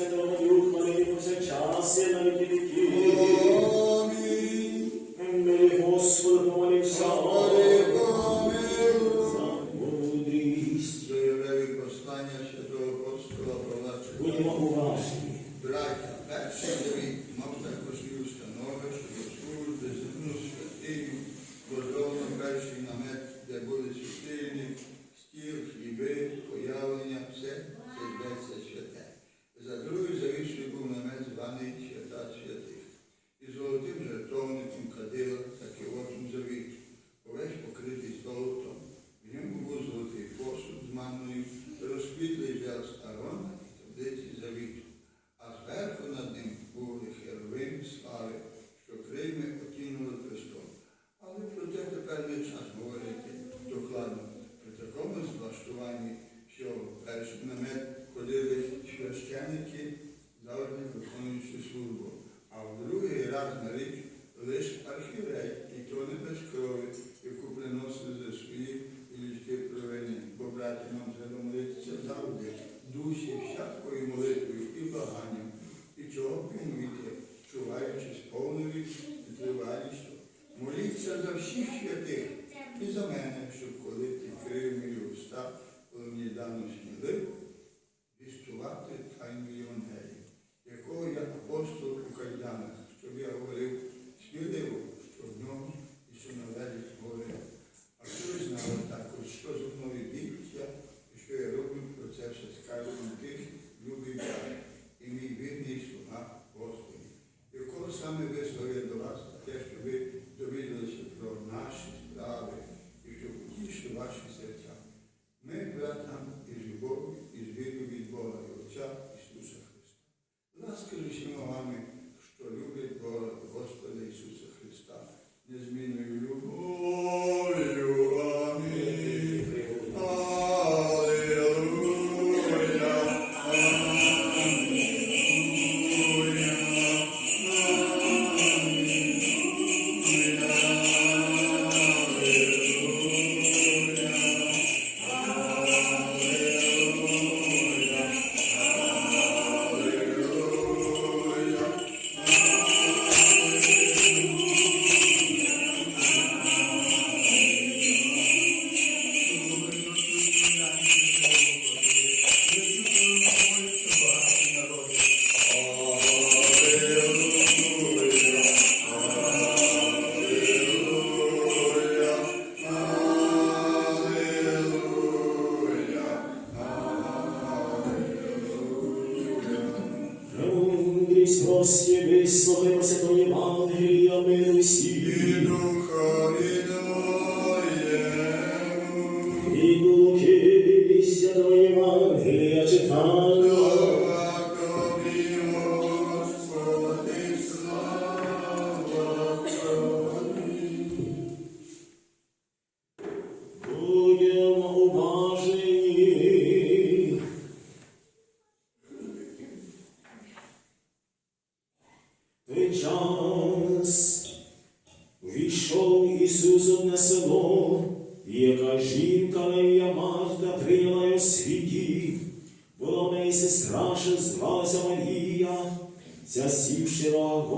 sempre não viu, mas ele foi sentir карточка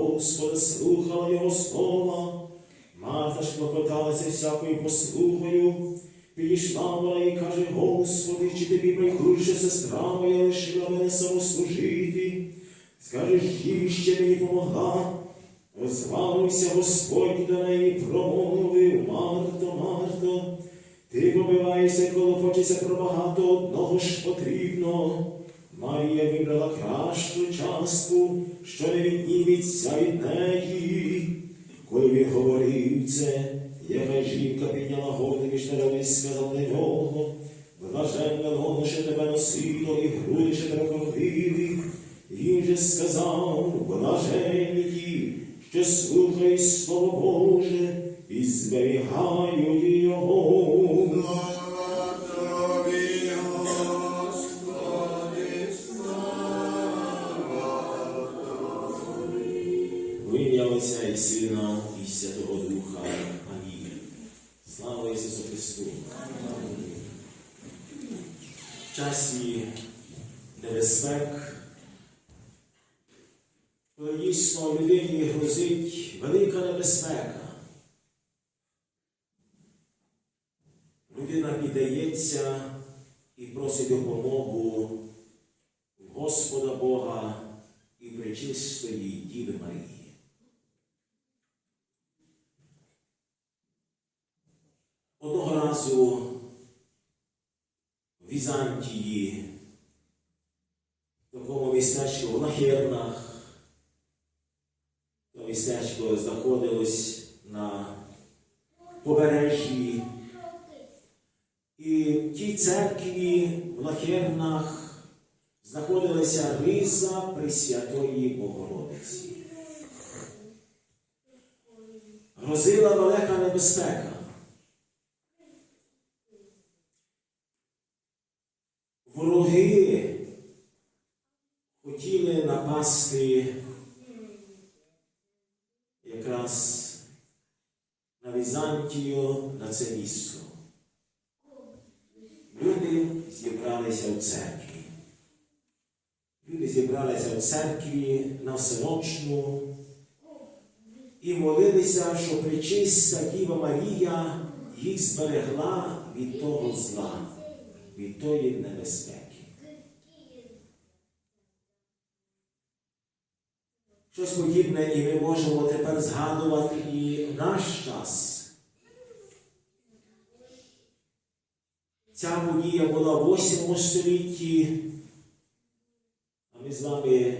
Господа, слухала його слова. Марта ж клопоталася всякою послухою, підійшла вона і каже, Господи, чи тобі брехуюча сестра моя лишила мене самослужити? Скажеш, їй ще мені помогла. Озвавився Господь до неї, промовив, Марто, Марто, ти побиваєшся, коли хочеться про багато одного ж потрібно. Марія вибрала кращу частку, що не відніметься від неї. Коли він говорив це, яка жінка підняла голову між народи і сказала нього, блаженне лоно, що тебе носило, і груди, що тебе кормили. Він же сказав, блаженні ті, що слухають Слово Боже і зберігають його. Сина і Святого Духа. Амінь. Слава Ісусу Христу! В часі небезпек, коли дійсно людині грозить велика небезпека. Людина піддається і просить допомогу Господа Бога і пречистої Діви Марії. Одного разу в Візантії, в такому містечку в Лахернах, то містечко знаходилось на побережжі. І в тій церкві в Лахернах знаходилася риза Пресвятої Богородиці. Грозила велика небезпека. Вороги хотіли напасти якраз на Візантію, на це місто. Люди зібралися в церкві. Люди зібралися в церкві на всеночну і молилися, що причиста Діва Марія їх зберегла від того зла, від тої небезпеки. Щось подібне і ми можемо тепер згадувати і наш час. Ця подія була в 8 столітті, а ми з вами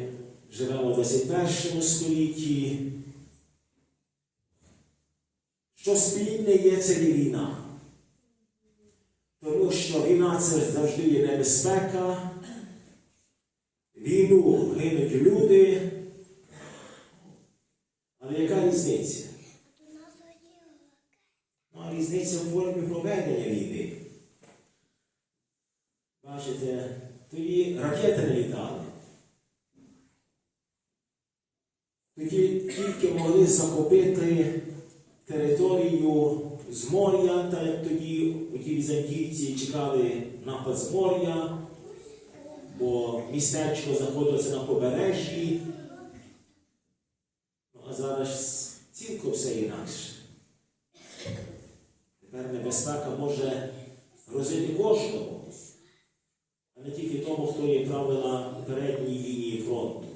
живемо в 21 столітті. Що спільне є це є війна. Тому що війна це завжди є небезпека. Війну гинуть люди. Яка різниця? Ну, а різниця в формі проведення війни. Бачите, тоді ракети не літали. Тоді тільки могли захопити територію з моря, та як тоді ті візантійці чекали напад з моря, бо містечко знаходилося на побережжі. Ну, а зараз цілком все інакше. Тепер небезпека може грозити кожному а не тільки тому, хто є правила передній лінії фронту.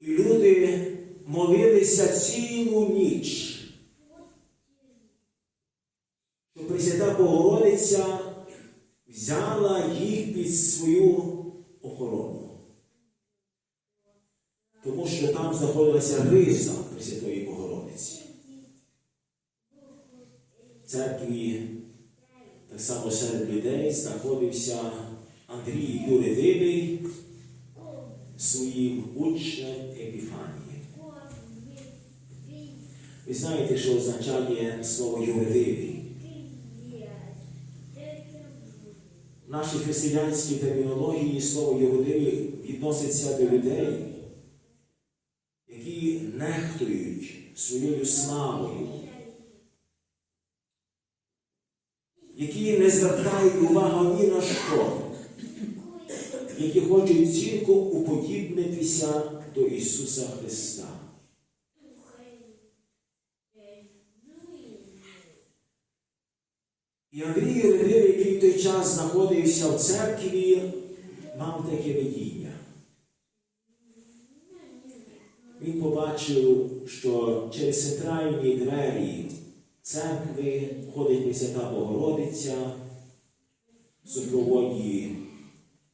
І люди молилися цілу ніч, що Пресвята Богородиця взяла їх під свою охорону. Тому що там знаходилася риза Пресвятої Богородиці. В церкві так само серед людей знаходився Андрій Юридивий своїм учнем Епіфанії. Ви знаєте, що означає слово юридивий? В нашій християнській термінології слово юридивий відноситься до людей, які нехтують своєю славою, які не звертають увагу ні на що, які хочуть тільки уподібнитися до Ісуса Христа. І Андрій Ледив, який в той час знаходився в церкві, мав таке видіння. Він побачив, що через центральні двері церкви ходить Пресвята Богородиця супроводі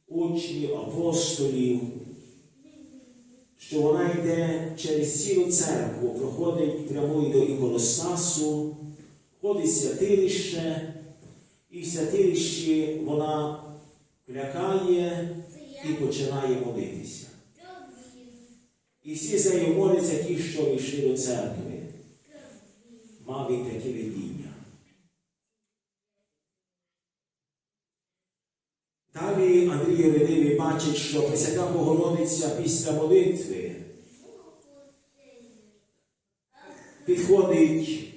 учнів, апостолів, що вона йде через цілу церкву, проходить прямує до іконостасу, ходить в святилище, і в святилищі вона клякає і починає молитися. І всі за нею моляться ті, що війшли до церкви. Мав він таке видіння. Далі Андрій Євредивий бачить, що Пресвята Богородиця після молитви підходить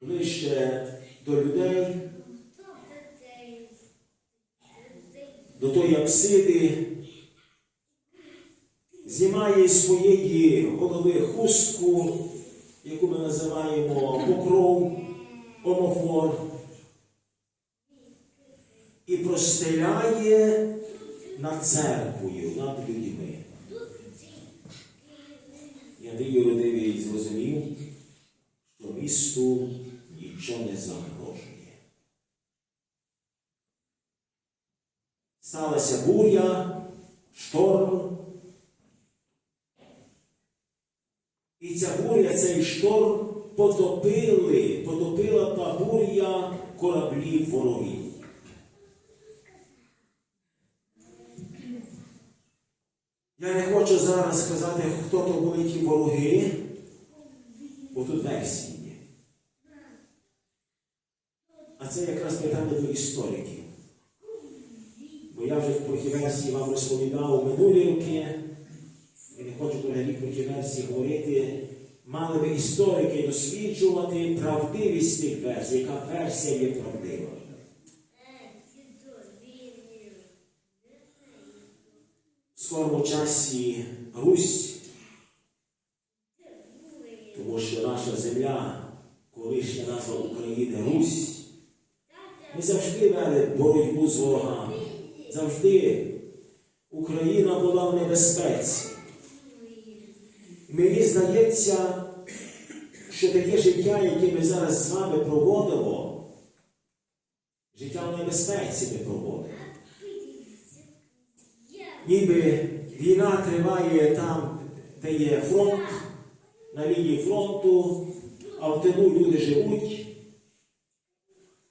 ближче до людей, до тої апсиди, знімає з своєї голови хустку, яку ми називаємо покров, омофор, і простеляє над церквою, над людьми. І Андрій Родивий зрозумів, що місту нічого не загрожує. Сталася буря, шторм. І ця буря, цей шторм потопили, потопила та буря кораблів ворогів. Я не хочу зараз сказати, хто то були ті вороги, бо тут версії є. А це якраз питання до істориків. Бо я вже ті версії вам розповідав у минулі роки, і не хочу взагалі про версії говорити. Мали би історики досліджувати правдивість тих версій, яка версія є правдива. В скорому часі Русь, тому що наша земля, колишня назва України Русь, ми завжди вели боротьбу з ворогами. Завжди Україна була в небезпеці. Мені здається, що таке життя, яке ми зараз з вами проводимо, життя в небезпеці ми проводимо. Ніби війна триває там, де є фронт, на лінії фронту, а в тилу люди живуть.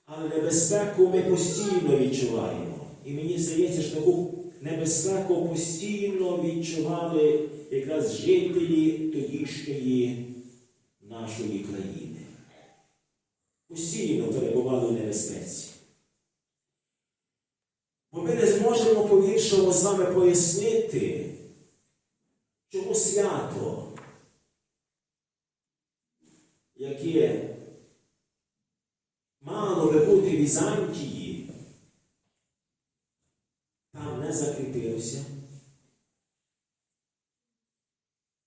Але небезпеку ми постійно відчуваємо. І мені здається, що таку небезпеку постійно відчували якраз жителі тодішньої нашої країни. Постійно перебували в небезпеці. Бо ми не зможемо по-іншому з вами пояснити, чому свято, яке мало би бути Візантії, там не закріпилося,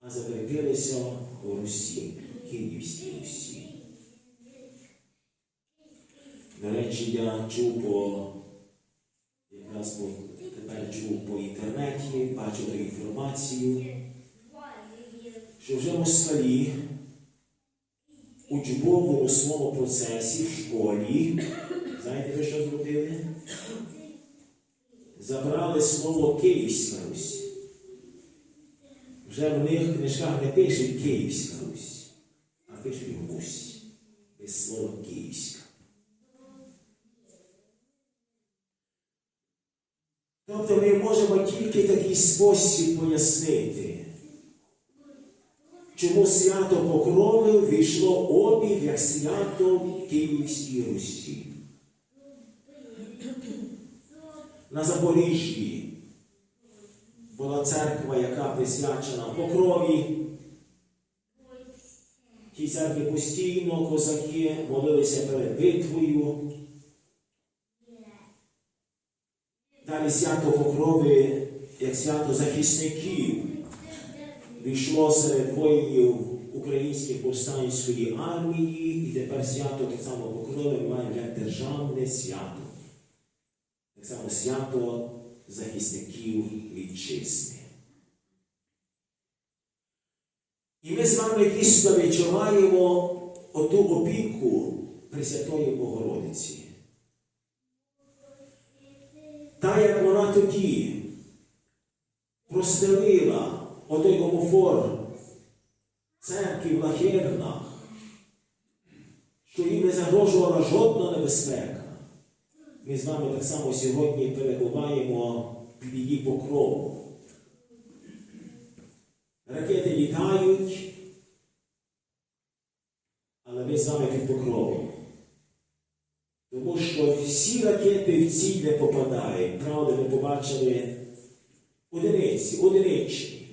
а закріпилося у Русі, Київській Русі. До речі, я чув по якраз по, тепер чув по інтернеті, бачив інформацію, що вже москалі у учбовому своєму процесі в школі, знаєте ви що зробили? Забрали слово Київська Русь. Вже в них книжках не пишуть Київська Русь, а пишуть Русь. Без слова Київська. Тобто ми можемо тільки такий спосіб пояснити, чому свято Покрови війшло обіг як свято Київській Русі. На Запоріжжі була церква, яка присвячена Покрові. Тій церкві постійно козаки молилися перед битвою. Далі свято Покрови, як свято захисників, війшло серед воїнів Української повстанської армії, і тепер свято так само Покрови маємо як державне свято. Так само свято захисників вітчизни. І ми з вами дійсно відчуваємо оту опіку Пресвятої Богородиці. Та, як вона тоді простелила отой гомофор церкві в Лахернах, що їм не загрожувала жодна небезпека. Ми з вами так само сьогодні перебуваємо під її покровом. Ракети літають, але ми з вами під покровом. Тому що всі ракети в ціль не попадають. Правда, ми побачили одиниці, одиничні.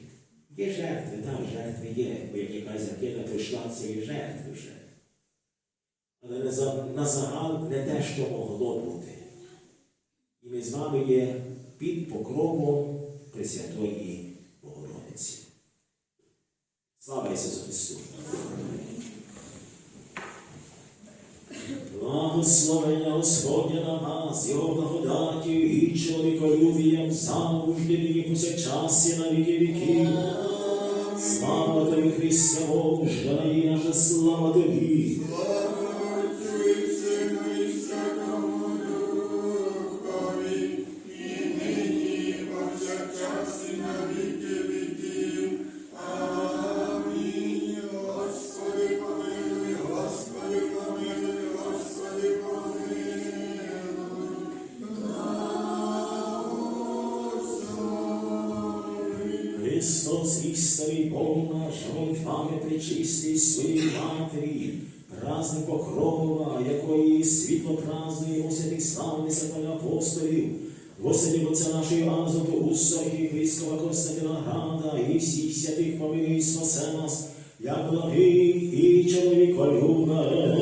Є жертви, там жертви є, бо як якась ракета прийшла, це є жертви вже. Але на загал не те, що могло бути. І ми з вами є під покровом Пресвятої Богородиці. Слава Ісусу Христу! Благословення Господня на нас, Його благодаттю і чоловіколюбієм завжди і повсякчас на віки віків. Слава тобі, Христе Боже, і наша слава тобі. Христос історій Бог наш, молитвами причистий своїй матері, праздник покрова, якої світло празднує у святих славних святих апостолів, Господи, Отця нашої Азоту, Усах і Христова Костянтина Града, і всіх святих помилуй спасе нас, як благий і чоловіколюбе.